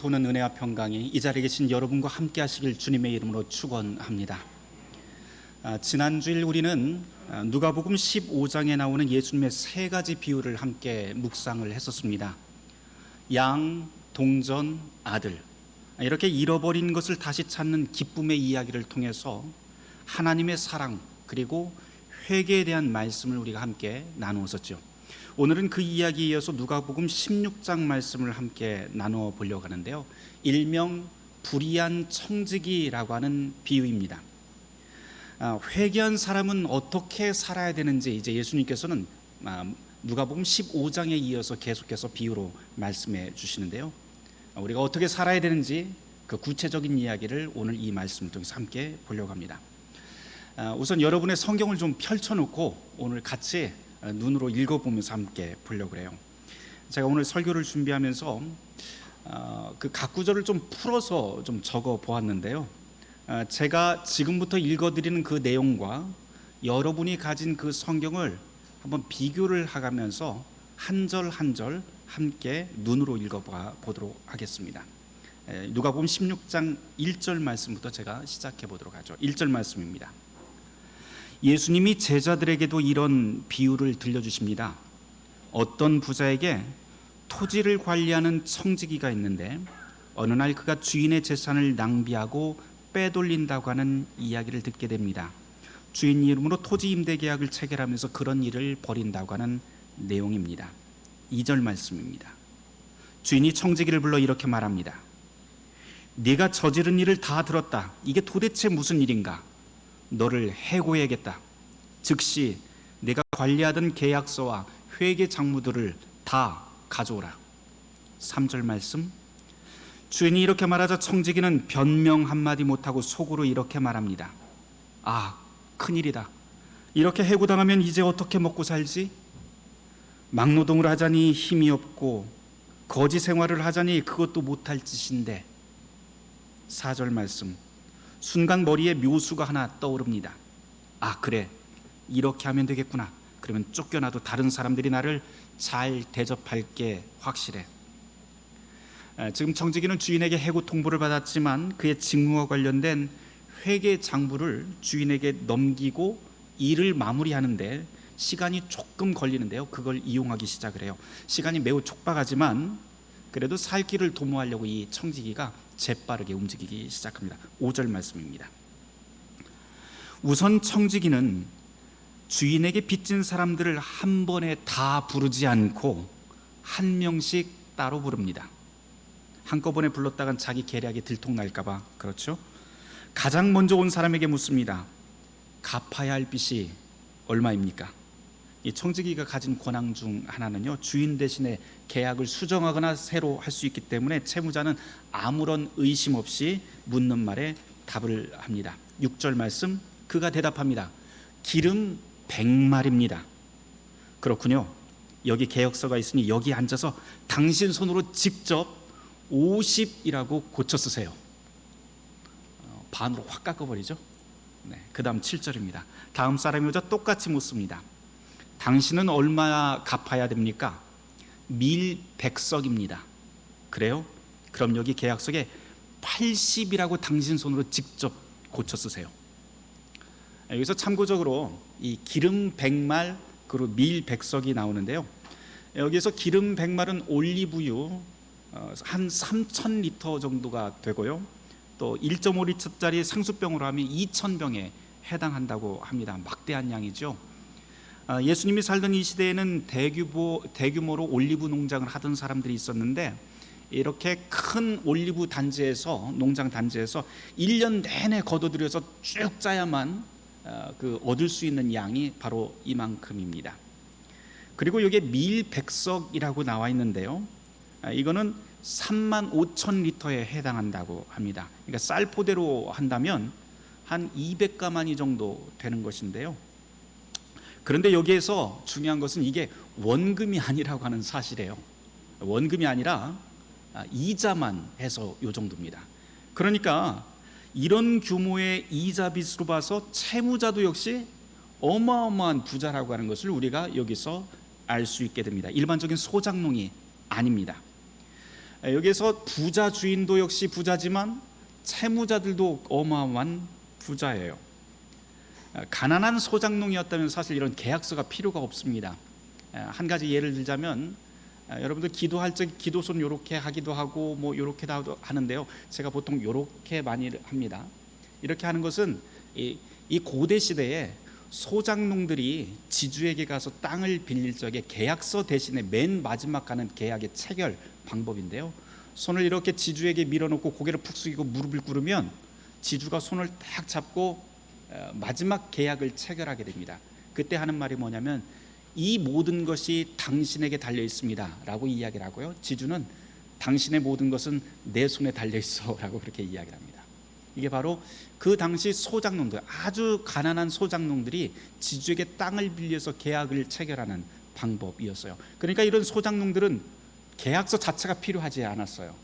보는 은혜와 평강이 이 자리에 계신 여러분과 함께 하시길 주님의 이름으로 축원합니다. 아, 지난주일 우리는 아, 누가복음 15장에 나오는 예수님의 세 가지 비유를 함께 묵상을 했었습니다. 양, 동전, 아들. 아, 이렇게 잃어버린 것을 다시 찾는 기쁨의 이야기를 통해서 하나님의 사랑 그리고 회개에 대한 말씀을 우리가 함께 나누었었죠. 오늘은 그 이야기에 이어서 누가복음 16장 말씀을 함께 나누어 보려고 하는데요. 일명 불의한 청지기라고 하는 비유입니다. 아, 회개한 사람은 어떻게 살아야 되는지 이제 예수님께서는 아, 누가복음 15장에 이어서 계속해서 비유로 말씀해 주시는데요. 아, 우리가 어떻게 살아야 되는지 그 구체적인 이야기를 오늘 이 말씀을 통해서 함께 보려고 합니다. 아, 우선 여러분의 성경을 좀 펼쳐놓고 오늘 같이 아, 눈으로 읽어보면서 함께 보려고 해요. 제가 오늘 설교를 준비하면서 어, 그각 구절을 좀 풀어서 좀 적어 보았는데요. 어, 제가 지금부터 읽어드리는 그 내용과 여러분이 가진 그 성경을 한번 비교를 하면서 한 절 한 절 함께 눈으로 읽어봐 보도록 하겠습니다. 에, 누가복음 16장 1절 말씀부터 제가 시작해 보도록 하죠. 1절 말씀입니다. 예수님이 제자들에게도 이런 비유를 들려주십니다. 어떤 부자에게 토지를 관리하는 청지기가 있는데 어느 날 그가 주인의 재산을 낭비하고 빼돌린다고 하는 이야기를 듣게 됩니다. 주인 이름으로 토지 임대 계약을 체결하면서 그런 일을 벌인다고 하는 내용입니다. 2절 말씀입니다. 주인이 청지기를 불러 이렇게 말합니다. 네가 저지른 일을 다 들었다. 이게 도대체 무슨 일인가? 너를 해고해야겠다. 즉시 내가 관리하던 계약서와 회계 장부들을 다 가져오라. 3절 말씀. 주인이 이렇게 말하자 청지기는 변명 한마디 못하고 속으로 이렇게 말합니다. 아, 큰일이다. 이렇게 해고당하면 이제 어떻게 먹고 살지? 막노동을 하자니 힘이 없고 거지 생활을 하자니 그것도 못할 짓인데 4절 말씀 순간 머리에 묘수가 하나 떠오릅니다. 아, 그래. 이렇게 하면 되겠구나. 그러면 쫓겨나도 다른 사람들이 나를 잘 대접할 게 확실해. 에, 지금 청지기는 주인에게 해고 통보를 받았지만 그의 직무와 관련된 회계 장부를 주인에게 넘기고 일을 마무리하는데 시간이 조금 걸리는데요. 그걸 이용하기 시작을 해요. 시간이 매우 촉박하지만 그래도 살 길을 도모하려고 이 청지기가 재빠르게 움직이기 시작합니다. 5절 말씀입니다. 우선 청지기는 주인에게 빚진 사람들을 한 번에 다 부르지 않고 한 명씩 따로 부릅니다. 한꺼번에 불렀다간 자기 계략이 들통날까봐 그렇죠. 가장 먼저 온 사람에게 묻습니다. 갚아야 할 빚이 얼마입니까? 이 청지기가 가진 권한 중 하나는요 주인 대신에 계약을 수정하거나 새로 할 수 있기 때문에 채무자는 아무런 의심 없이 묻는 말에 답을 합니다. 6절 말씀 그가 대답합니다. 기름 100마리입니다. 그렇군요. 여기 계약서가 있으니 여기 앉아서 당신 손으로 직접 50이라고 고쳐 쓰세요. 어, 반으로 확 깎아버리죠. 네, 그 다음 7절입니다. 다음 사람이 오자 똑같이 묻습니다. 당신은 얼마 갚아야 됩니까? 밀 백석입니다. 그래요? 그럼 여기 계약서에 80이라고 당신 손으로 직접 고쳐 쓰세요. 여기서 참고적으로 이 기름 백말 그리고 밀 백석이 나오는데요. 여기서 기름 백말은 올리브유 어, 한 3천 리터 정도가 되고요. 또 1.5리터짜리 상수병으로 하면 2천 병에 해당한다고 합니다. 막대한 양이죠. 아, 예수님이 살던 이 시대에는 대규모 대규모로 올리브 농장을 하던 사람들이 있었는데 이렇게 큰 올리브 단지에서 농장 단지에서 1년 내내 거둬들여서 쭉 짜야만 어, 그 얻을 수 있는 양이 바로 이만큼입니다. 그리고 여기에 밀백석이라고 나와 있는데요. 아, 이거는 3만 5천 리터에 해당한다고 합니다. 그러니까 쌀 포대로 한다면 한 200가마니 정도 되는 것인데요. 그런데 여기에서 중요한 것은 이게 원금이 아니라고 하는 사실이에요. 원금이 아니라 아, 이자만 해서 요 정도입니다. 그러니까 이런 규모의 이자 빚으로 봐서 채무자도 역시 어마어마한 부자라고 하는 것을 우리가 여기서 알 수 있게 됩니다. 일반적인 소장농이 아닙니다. 여기서 부자 주인도 역시 부자지만 채무자들도 어마어마한 부자예요. 가난한 소장농이었다면 사실 이런 계약서가 필요가 없습니다. 한 가지 예를 들자면 여러분들 기도할 적 기도손 요렇게 하기도 하고 뭐 요렇게 하는데요. 제가 보통 요렇게 많이 합니다. 이렇게 하는 것은 이, 이 고대 시대에 소장농들이 지주에게 가서 땅을 빌릴 적에 계약서 대신에 맨 마지막 가는 계약의 체결 방법인데요. 손을 이렇게 지주에게 밀어놓고 고개를 푹 숙이고 무릎을 꿇으면 지주가 손을 딱 잡고 어, 마지막 계약을 체결하게 됩니다. 그때 하는 말이 뭐냐면 이 모든 것이 당신에게 달려 있습니다라고 이야기를 하고요. 지주는 당신의 모든 것은 내 손에 달려 있어라고 그렇게 이야기를 합니다. 이게 바로 그 당시 소장농들 아주 가난한 소장농들이 지주에게 땅을 빌려서 계약을 체결하는 방법이었어요. 그러니까 이런 소장농들은 계약서 자체가 필요하지 않았어요.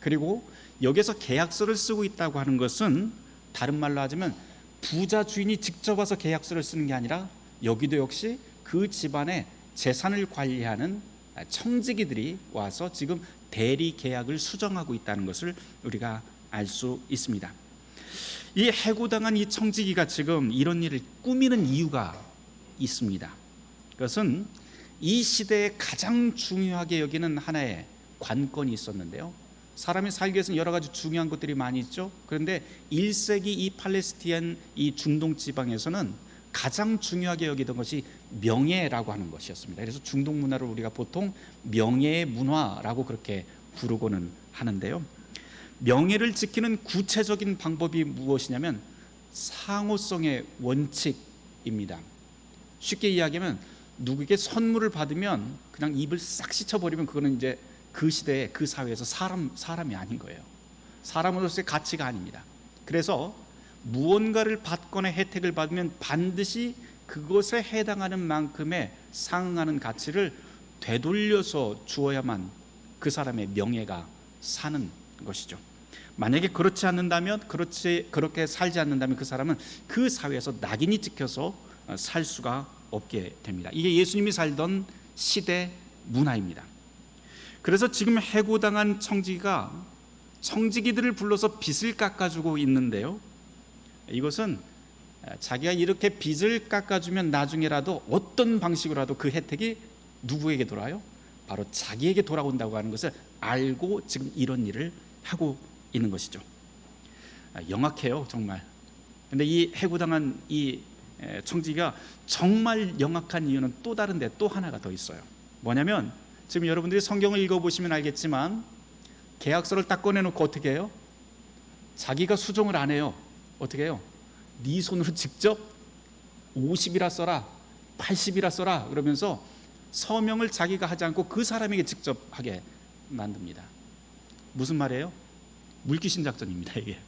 그리고 여기서 계약서를 쓰고 있다고 하는 것은 다른 말로 하자면 부자 주인이 직접 와서 계약서를 쓰는 게 아니라 여기도 역시 그 집안의 재산을 관리하는 청지기들이 와서 지금 대리 계약을 수정하고 있다는 것을 우리가 알 수 있습니다. 이 해고당한 이 청지기가 지금 이런 일을 꾸미는 이유가 있습니다. 그것은 이 시대에 가장 중요하게 여기는 하나의 관건이 있었는데요. 사람이 살기 위해서는 여러 가지 중요한 것들이 많이 있죠. 그런데 1세기 이 팔레스티안 이 중동 지방에서는 가장 중요하게 여기던 것이 명예라고 하는 것이었습니다. 그래서 중동 문화를 우리가 보통 명예의 문화라고 그렇게 부르고는 하는데요. 명예를 지키는 구체적인 방법이 무엇이냐면 상호성의 원칙입니다. 쉽게 이야기하면 누구에게 선물을 받으면 그냥 입을 싹 씻어버리면 그거는 이제 그 시대에 그 사회에서 사람 사람이 아닌 거예요. 사람으로서의 가치가 아닙니다. 그래서 무언가를 받거나 혜택을 받으면 반드시 그것에 해당하는 만큼의 상응하는 가치를 되돌려서 주어야만 그 사람의 명예가 사는 것이죠. 만약에 그렇지 않는다면 그렇지 그렇게 살지 않는다면 그 사람은 그 사회에서 낙인이 찍혀서 살 수가 없게 됩니다. 이게 예수님이 살던 시대 문화입니다. 그래서 지금 해고당한 청지기가 청지기들을 불러서 빚을 깎아주고 있는데요. 이것은 자기가 이렇게 빚을 깎아주면 나중에라도 어떤 방식으로라도 그 혜택이 누구에게 돌아요? 바로 자기에게 돌아온다고 하는 것을 알고 지금 이런 일을 하고 있는 것이죠. 영악해요, 정말. 근데 이 해고당한 이 청지가 정말 영악한 이유는 또 다른데 또 하나가 더 있어요. 뭐냐면 지금 여러분들이 성경을 읽어보시면 알겠지만 계약서를 딱 꺼내놓고 어떻게 해요? 자기가 수정을 안 해요. 어떻게 해요? 네 손으로 직접 50이라 써라, 80이라 써라 그러면서 서명을 자기가 하지 않고 그 사람에게 직접 하게 만듭니다. 무슨 말이에요? 물귀신 작전입니다. 이게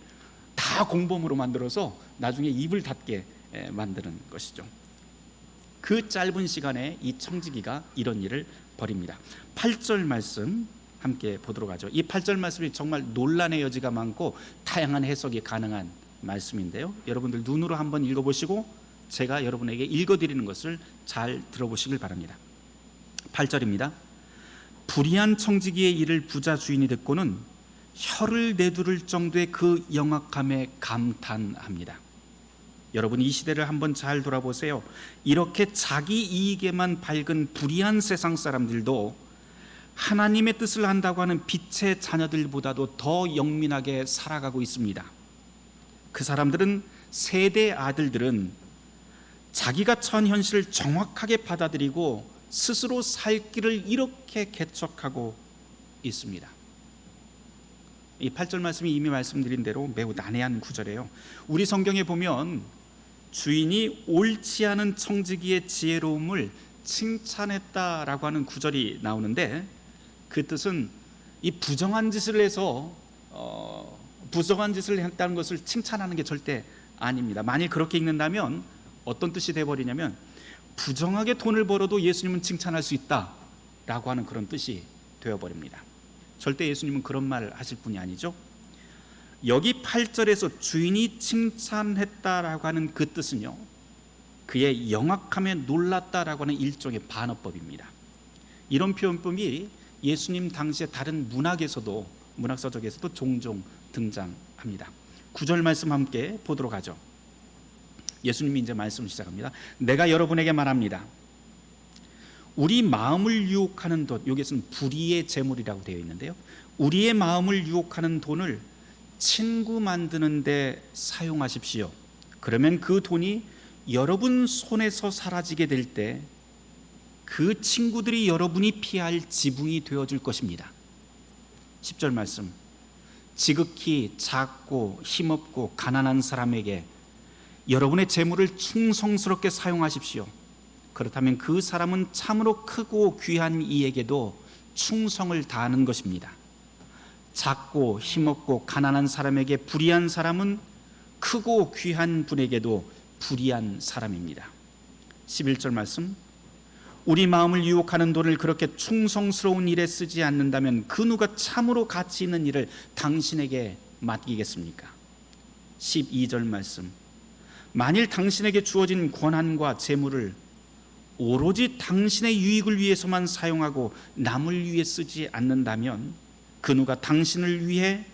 다 공범으로 만들어서 나중에 입을 닫게 만드는 것이죠. 그 짧은 시간에 이 청지기가 이런 일을 벌입니다. 8절 말씀 함께 보도록 하죠. 이 8절 말씀이 정말 논란의 여지가 많고 다양한 해석이 가능한 말씀인데요. 여러분들 눈으로 한번 읽어보시고 제가 여러분에게 읽어드리는 것을 잘 들어보시길 바랍니다. 8절입니다. 불의한 청지기의 일을 부자 주인이 듣고는 혀를 내두를 정도의 그 영악함에 감탄합니다. 여러분 이 시대를 한번 잘 돌아보세요. 이렇게 자기 이익에만 밝은 불의한 세상 사람들도 하나님의 뜻을 한다고 하는 빛의 자녀들보다도 더 영민하게 살아가고 있습니다. 그 사람들은 세대 아들들은 자기가 처한 현실을 정확하게 받아들이고 스스로 살 길을 이렇게 개척하고 있습니다. 이 8절 말씀이 이미 말씀드린 대로 매우 난해한 구절이에요. 우리 성경에 보면 주인이 옳지 않은 청지기의 지혜로움을 칭찬했다라고 하는 구절이 나오는데 그 뜻은 이 부정한 짓을 해서 어, 부정한 짓을 했다는 것을 칭찬하는 게 절대 아닙니다. 만일 그렇게 읽는다면 어떤 뜻이 돼 버리냐면 부정하게 돈을 벌어도 예수님은 칭찬할 수 있다라고 하는 그런 뜻이 되어 버립니다. 절대 예수님은 그런 말을 하실 분이 아니죠. 여기 8절에서 주인이 칭찬했다라고 하는 그 뜻은요. 그의 영악함에 놀랐다라고 하는 일종의 반어법입니다. 이런 표현법이 예수님 당시의 다른 문학에서도 문학 서적에서도 종종 등장합니다. 구절 말씀 함께 보도록 하죠. 예수님이 이제 말씀 시작합니다. 내가 여러분에게 말합니다. 우리 마음을 유혹하는 돈, 여기서는 불의의 재물이라고 되어 있는데요. 우리의 마음을 유혹하는 돈을 친구 만드는데 사용하십시오. 그러면 그 돈이 여러분 손에서 사라지게 될 때 그 친구들이 여러분이 피할 지붕이 되어 줄 것입니다. 10절 말씀. 지극히 작고 힘없고 가난한 사람에게 여러분의 재물을 충성스럽게 사용하십시오. 그렇다면 그 사람은 참으로 크고 귀한 이에게도 충성을 다하는 것입니다. 작고 힘없고 가난한 사람에게 불의한 사람은 크고 귀한 분에게도 불의한 사람입니다. 11절 말씀. 우리 마음을 유혹하는 돈을 그렇게 충성스러운 일에 쓰지 않는다면 그 누가 참으로 가치 있는 일을 당신에게 맡기겠습니까? 12절 말씀. 만일 당신에게 주어진 권한과 재물을 오로지 당신의 유익을 위해서만 사용하고 남을 위해 쓰지 않는다면 그 누가 당신을 위해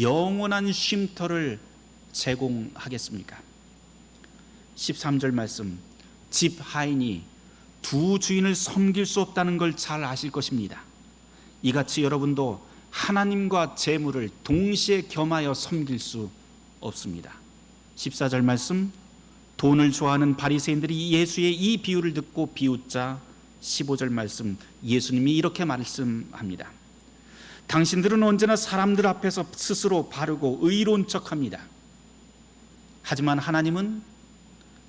영원한 쉼터를 제공하겠습니까? 13절 말씀. 집 하인이 두 주인을 섬길 수 없다는 걸 잘 아실 것입니다. 이같이 여러분도 하나님과 재물을 동시에 겸하여 섬길 수 없습니다. 14절 말씀 돈을 좋아하는 바리새인들이 예수의 이 비유를 듣고 비웃자 15절 말씀 예수님이 이렇게 말씀합니다. 당신들은 언제나 사람들 앞에서 스스로 바르고 의로운 척합니다. 하지만 하나님은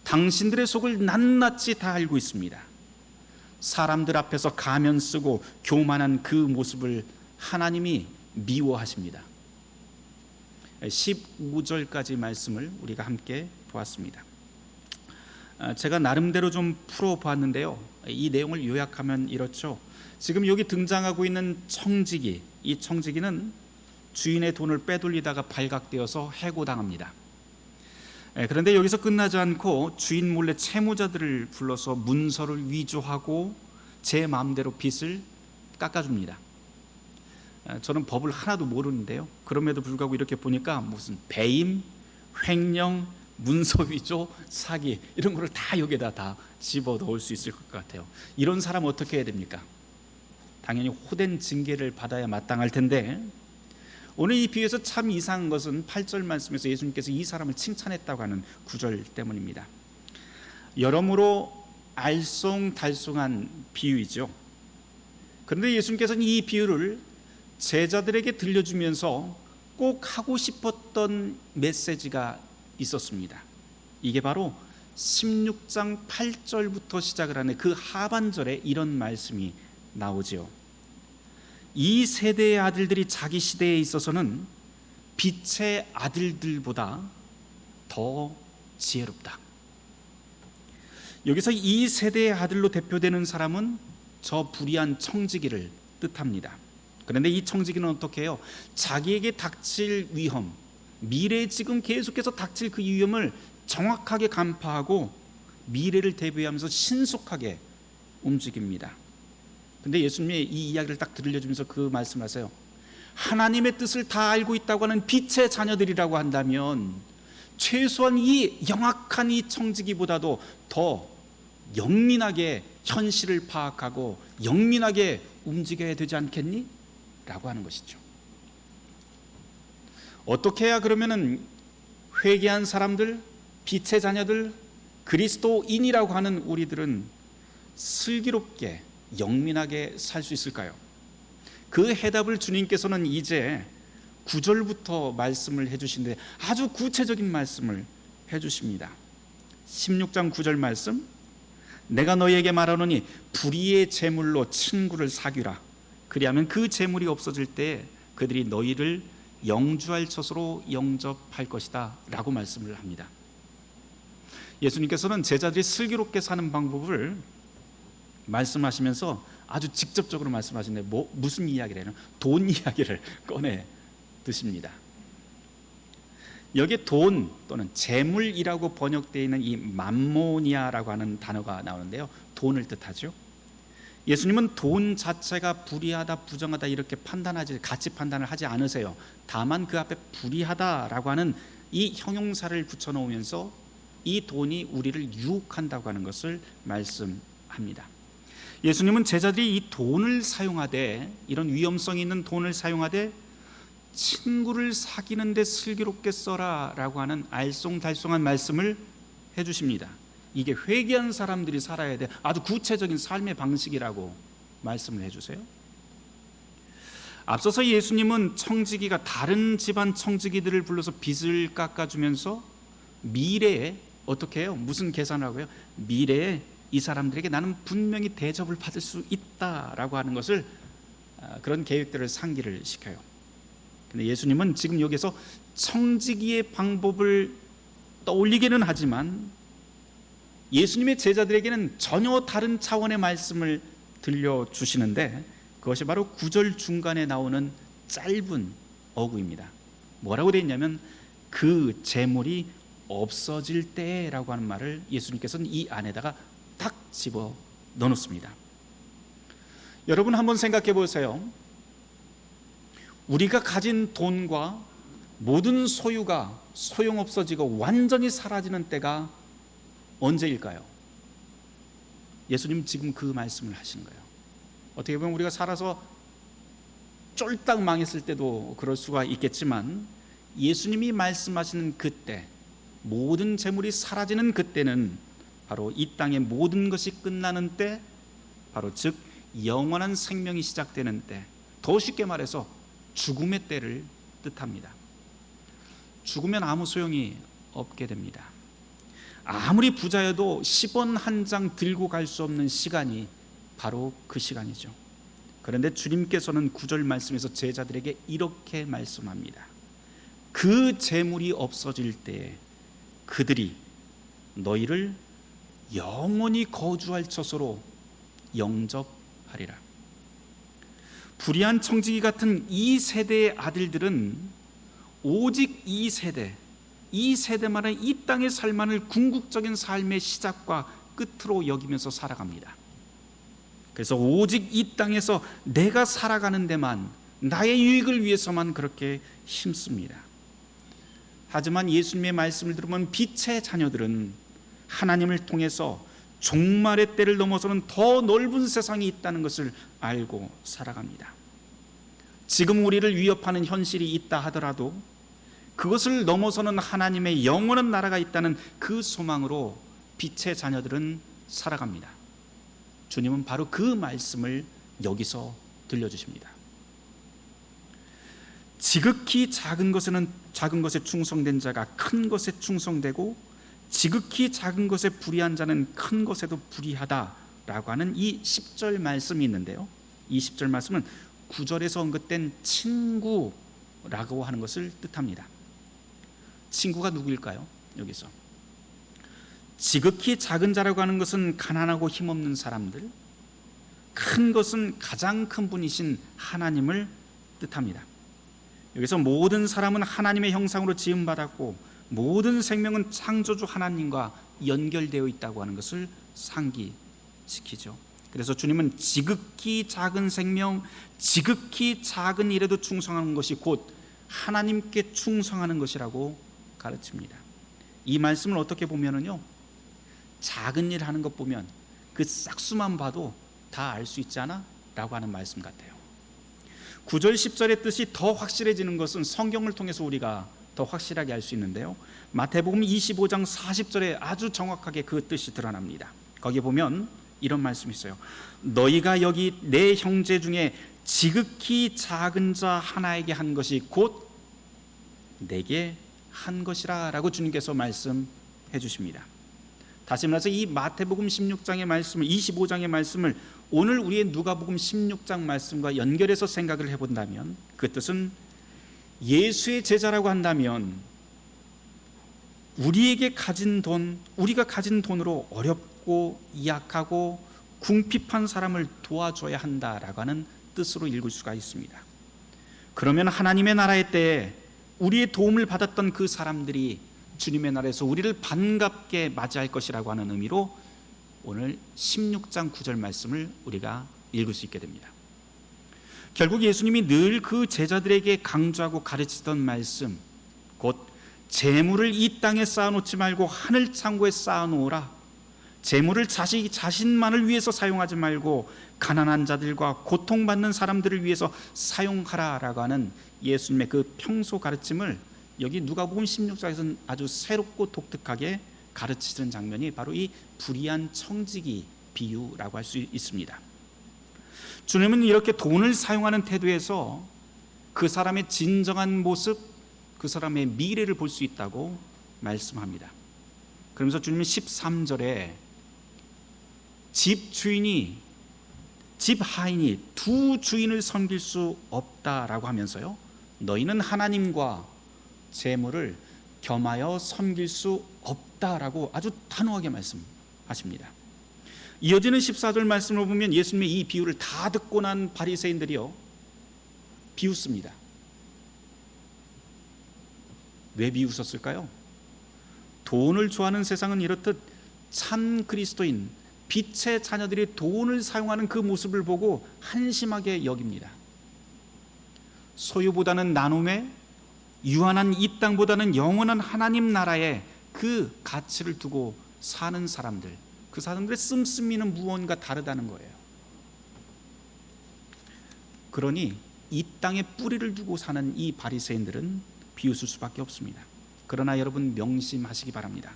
당신들의 속을 낱낱이 다 알고 있습니다. 사람들 앞에서 가면 쓰고 교만한 그 모습을 하나님이 미워하십니다. 15절까지 말씀을 우리가 함께 보았습니다. 아, 제가 나름대로 좀 풀어봤는데요. 이 내용을 요약하면 이렇죠. 지금 여기 등장하고 있는 청지기, 이 청지기는 주인의 돈을 빼돌리다가 발각되어서 해고당합니다. 예, 그런데 여기서 끝나지 않고 주인 몰래 채무자들을 불러서 문서를 위조하고 제 마음대로 빚을 깎아줍니다. 예, 저는 법을 하나도 모르는데요. 그럼에도 불구하고 이렇게 보니까 무슨 배임, 횡령, 문서 위조, 사기 이런 거를 다 여기다 다 집어 넣을 수 있을 것 같아요. 이런 사람 어떻게 해야 됩니까? 당연히 호된 징계를 받아야 마땅할 텐데 오늘 이 비유에서 참 이상한 것은 8절 말씀에서 예수님께서 이 사람을 칭찬했다고 하는 구절 때문입니다. 여러모로 알쏭달쏭한 비유이죠. 그런데 예수님께서는 이 비유를 제자들에게 들려주면서 꼭 하고 싶었던 메시지가 있었습니다. 이게 바로 16장 8절부터 시작을 하는 그 하반절에 이런 말씀이 나오지요. 이 세대의 아들들이 자기 시대에 있어서는 빛의 아들들보다 더 지혜롭다. 여기서 이 세대의 아들로 대표되는 사람은 저 불의한 청지기를 뜻합니다. 그런데 이 청지기는 어떻게 해요? 자기에게 닥칠 위험, 미래에 지금 계속해서 닥칠 그 위험을 정확하게 간파하고 미래를 대비하면서 신속하게 움직입니다. 근데 예수님이 이 이야기를 딱 들려주면서 그 말씀하세요. 하나님의 뜻을 다 알고 있다고 하는 빛의 자녀들이라고 한다면 최소한 이 영악한 이 청지기보다도 더 영민하게 현실을 파악하고 영민하게 움직여야 되지 않겠니? 라고 하는 것이죠. 어떻게 해야 그러면은 회개한 사람들, 빛의 자녀들, 그리스도인이라고 하는 우리들은 슬기롭게 영민하게 살 수 있을까요? 그 해답을 주님께서는 이제 9절부터 말씀을 해주신데 아주 구체적인 말씀을 해주십니다. 16장 9절 말씀 내가 너희에게 말하노니 불의의 재물로 친구를 사귀라 그리하면 그 재물이 없어질 때 그들이 너희를 영주할 처소로 영접할 것이다 라고 말씀을 합니다. 예수님께서는 제자들이 슬기롭게 사는 방법을 말씀하시면서 아주 직접적으로 말씀하시는데 뭐, 무슨 이야기래요? 돈 이야기를 꺼내 드십니다. 여기에 돈 또는 재물이라고 번역되어 있는 이 맘모니아라고 하는 단어가 나오는데요. 돈을 뜻하죠. 예수님은 돈 자체가 불의하다, 부정하다 이렇게 판단하지 가치 판단을 하지 않으세요. 다만 그 앞에 불의하다라고 하는 이 형용사를 붙여 놓으면서 이 돈이 우리를 유혹한다고 하는 것을 말씀합니다. 예수님은 제자들이 이 돈을 사용하되 이런 위험성 있는 돈을 사용하되 친구를 사귀는데 슬기롭게 써라라고 하는 알쏭달쏭한 말씀을 해주십니다. 이게 회개한 사람들이 살아야 돼 아주 구체적인 삶의 방식이라고 말씀을 해주세요. 앞서서 예수님은 청지기가 다른 집안 청지기들을 불러서 빚을 깎아주면서 미래에 어떻게 해요? 무슨 계산을 하고요? 미래에 이 사람들에게 나는 분명히 대접을 받을 수 있다라고 하는 것을 아, 그런 계획들을 상기를 시켜요. 근데 예수님은 지금 여기서 청지기의 방법을 떠올리기는 하지만 예수님의 제자들에게는 전혀 다른 차원의 말씀을 들려 주시는데 그것이 바로 구절 중간에 나오는 짧은 어구입니다. 뭐라고 되어 있냐면 그 재물이 없어질 때라고 하는 말을 예수님께서는 이 안에다가 탁 집어 넣어놓습니다. 여러분 한번 생각해 보세요. 우리가 가진 돈과 모든 소유가 소용없어지고 완전히 사라지는 때가 언제일까요? 예수님 지금 그 말씀을 하시는 거예요. 어떻게 보면 우리가 살아서 쫄딱 망했을 때도 그럴 수가 있겠지만 예수님이 말씀하시는 그때 모든 재물이 사라지는 그때는 바로 이 땅의 모든 것이 끝나는 때 바로 즉 영원한 생명이 시작되는 때 더 쉽게 말해서 죽음의 때를 뜻합니다. 죽으면 아무 소용이 없게 됩니다. 아무리 부자여도 10원 한 장 들고 갈 수 없는 시간이 바로 그 시간이죠. 그런데 주님께서는 구절 말씀에서 제자들에게 이렇게 말씀합니다. 그 재물이 없어질 때 그들이 너희를 영원히 거주할 처소로 영접하리라. 불의한 청지기 같은 이 세대의 아들들은 오직 이 세대, 이 세대만의 이 땅의 삶만을 궁극적인 삶의 시작과 끝으로 여기면서 살아갑니다. 그래서 오직 이 땅에서 내가 살아가는 데만 나의 유익을 위해서만 그렇게 힘씁니다. 하지만 예수님의 말씀을 들으면 빛의 자녀들은 하나님을 통해서 종말의 때를 넘어서는 더 넓은 세상이 있다는 것을 알고 살아갑니다. 지금 우리를 위협하는 현실이 있다 하더라도 그것을 넘어서는 하나님의 영원한 나라가 있다는 그 소망으로 빛의 자녀들은 살아갑니다. 주님은 바로 그 말씀을 여기서 들려주십니다. 지극히 작은 것에는 작은 것에 충성된 자가 큰 것에 충성되고 지극히 작은 것에 불의한 자는 큰 것에도 불의하다라고 하는 이 10절 말씀이 있는데요. 이 10절 말씀은 9절에서 언급된 친구라고 하는 것을 뜻합니다. 친구가 누구일까요? 여기서 지극히 작은 자라고 하는 것은 가난하고 힘없는 사람들, 큰 것은 가장 큰 분이신 하나님을 뜻합니다. 여기서 모든 사람은 하나님의 형상으로 지음받았고 모든 생명은 창조주 하나님과 연결되어 있다고 하는 것을 상기시키죠. 그래서 주님은 지극히 작은 생명, 지극히 작은 일에도 충성하는 것이 곧 하나님께 충성하는 것이라고 가르칩니다. 이 말씀을 어떻게 보면은요, 작은 일 하는 것 보면 그 싹수만 봐도 다 알 수 있잖아? 라고 하는 말씀 같아요. 9절 10절의 뜻이 더 확실해지는 것은 성경을 통해서 우리가 더 확실하게 알 수 있는데요. 마태복음 25장 40절에 아주 정확하게 그 뜻이 드러납니다. 거기 보면 이런 말씀이 있어요. 너희가 여기 내 형제 중에 지극히 작은 자 하나에게 한 것이 곧 내게 한 것이라라고 주님께서 말씀해 주십니다. 다시 말해서 이 마태복음 16장의 말씀을 25장의 말씀을 오늘 우리의 누가복음 16장 말씀과 연결해서 생각을 해 본다면 그 뜻은 예수의 제자라고 한다면 우리에게 가진 돈, 우리가 가진 돈으로 어렵고 약하고 궁핍한 사람을 도와줘야 한다라고 하는 뜻으로 읽을 수가 있습니다. 그러면 하나님의 나라의 때에 우리의 도움을 받았던 그 사람들이 주님의 나라에서 우리를 반갑게 맞이할 것이라고 하는 의미로 오늘 16장 9절 말씀을 우리가 읽을 수 있게 됩니다. 결국 예수님이 늘 그 제자들에게 강조하고 가르치던 말씀 곧 재물을 이 땅에 쌓아놓지 말고 하늘 창고에 쌓아놓으라 재물을 자식 자신만을 위해서 사용하지 말고 가난한 자들과 고통받는 사람들을 위해서 사용하라라고 하는 예수님의 그 평소 가르침을 여기 누가복음 16장에서는 아주 새롭고 독특하게 가르치는 장면이 바로 이 불의한 청지기 비유라고 할 수 있습니다. 주님은 이렇게 돈을 사용하는 태도에서 그 사람의 진정한 모습, 그 사람의 미래를 볼 수 있다고 말씀합니다. 그러면서 주님은 13절에 집 주인이 집 하인이 두 주인을 섬길 수 없다라고 하면서요. 너희는 하나님과 재물을 겸하여 섬길 수 없다라고 아주 단호하게 말씀하십니다. 이어지는 14절 말씀을 보면 예수님의 이 비유를 다 듣고 난 바리새인들이요 비웃습니다. 왜 비웃었을까요? 돈을 좋아하는 세상은 이렇듯 참 그리스도인 빛의 자녀들이 돈을 사용하는 그 모습을 보고 한심하게 여깁니다. 소유보다는 나눔에 유한한 이 땅보다는 영원한 하나님 나라에 그 가치를 두고 사는 사람들, 그 사람들의 씀씀이는 무언가 다르다는 거예요. 그러니 이 땅에 뿌리를 두고 사는 이 바리새인들은 비웃을 수밖에 없습니다. 그러나 여러분 명심하시기 바랍니다.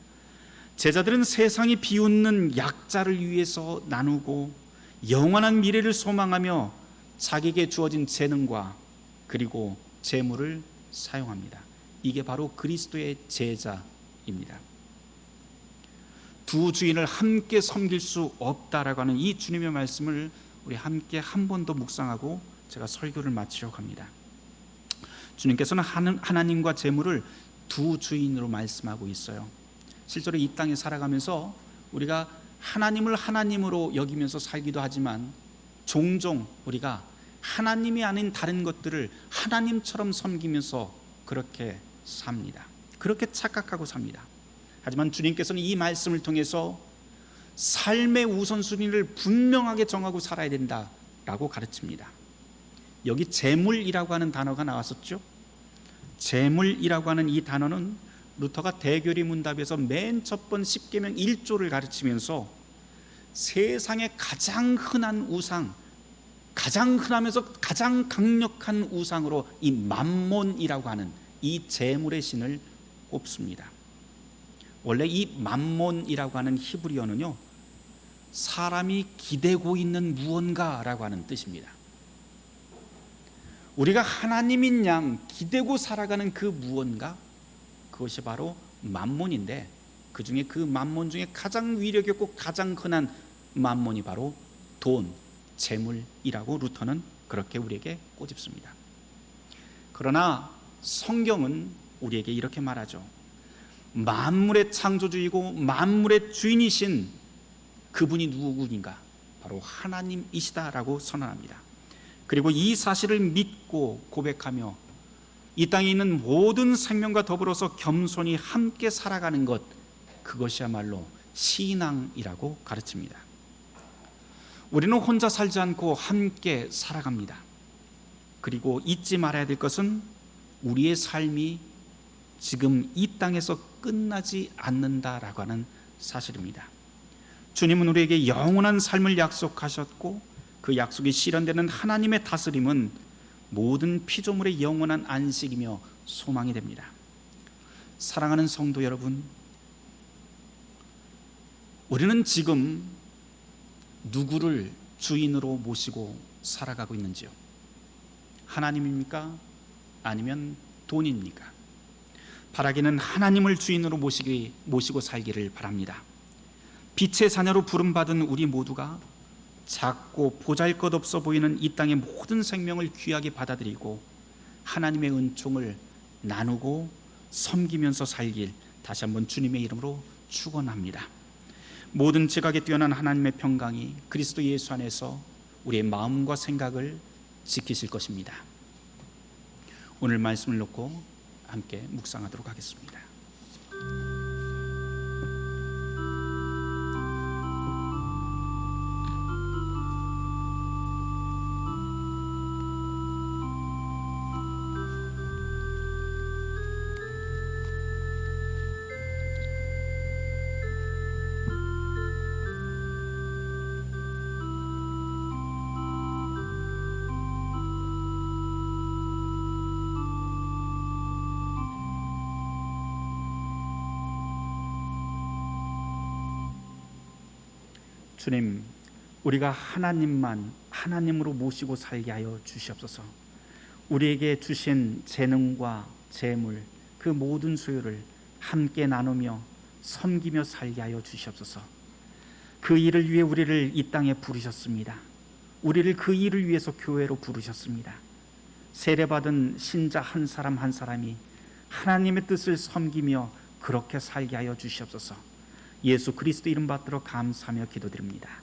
제자들은 세상이 비웃는 약자를 위해서 나누고 영원한 미래를 소망하며 자기에게 주어진 재능과 그리고 재물을 사용합니다. 이게 바로 그리스도의 제자입니다. 두 주인을 함께 섬길 수 없다라고 하는 이 주님의 말씀을 우리 함께 한 번 더 묵상하고 제가 설교를 마치려고 합니다. 주님께서는 하나님과 재물을 두 주인으로 말씀하고 있어요. 실제로 이 땅에 살아가면서 우리가 하나님을 하나님으로 여기면서 살기도 하지만 종종 우리가 하나님이 아닌 다른 것들을 하나님처럼 섬기면서 그렇게 삽니다. 그렇게 착각하고 삽니다. 하지만 주님께서는 이 말씀을 통해서 삶의 우선순위를 분명하게 정하고 살아야 된다라고 가르칩니다. 여기 재물이라고 하는 단어가 나왔었죠. 재물이라고 하는 이 단어는 루터가 대교리 문답에서 맨 첫 번 10계명 1조를 가르치면서 세상에 가장 흔한 우상, 가장 흔하면서 가장 강력한 우상으로 이 만몬이라고 하는 이 재물의 신을 꼽습니다. 원래 이 만몬이라고 하는 히브리어는요 사람이 기대고 있는 무언가라고 하는 뜻입니다. 우리가 하나님인 양 기대고 살아가는 그 무언가 그것이 바로 만몬인데 그 중에 그 만몬 중에 가장 위력 있고 가장 흔한 만몬이 바로 돈, 재물이라고 루터는 그렇게 우리에게 꼬집습니다. 그러나 성경은 우리에게 이렇게 말하죠. 만물의 창조주이고 만물의 주인이신 그분이 누구인가? 바로 하나님이시다라고 선언합니다. 그리고 이 사실을 믿고 고백하며 이 땅에 있는 모든 생명과 더불어서 겸손히 함께 살아가는 것 그것이야말로 신앙이라고 가르칩니다. 우리는 혼자 살지 않고 함께 살아갑니다. 그리고 잊지 말아야 될 것은 우리의 삶이 지금 이 땅에서 끝나지 않는다라고 하는 사실입니다. 주님은 우리에게 영원한 삶을 약속하셨고 그 약속이 실현되는 하나님의 다스림은 모든 피조물의 영원한 안식이며 소망이 됩니다. 사랑하는 성도 여러분, 우리는 지금 누구를 주인으로 모시고 살아가고 있는지요? 하나님입니까? 아니면 돈입니까? 바라기는 하나님을 주인으로 모시기, 모시고 살기를 바랍니다. 빛의 자녀로 부름받은 우리 모두가 작고 보잘 것 없어 보이는 이 땅의 모든 생명을 귀하게 받아들이고 하나님의 은총을 나누고 섬기면서 살길 다시 한번 주님의 이름으로 축원합니다. 모든 지각에 뛰어난 하나님의 평강이 그리스도 예수 안에서 우리의 마음과 생각을 지키실 것입니다. 오늘 말씀을 놓고 함께 묵상하도록 하겠습니다. 주님, 우리가 하나님만 하나님으로 모시고 살게 하여 주시옵소서. 우리에게 주신 재능과 재물 그 모든 소유를 함께 나누며 섬기며 살게 하여 주시옵소서. 그 일을 위해 우리를 이 땅에 부르셨습니다. 우리를 그 일을 위해서 교회로 부르셨습니다. 세례받은 신자 한 사람 한 사람이 하나님의 뜻을 섬기며 그렇게 살게 하여 주시옵소서. 예수 그리스도 이름 받들어 감사하며 기도드립니다.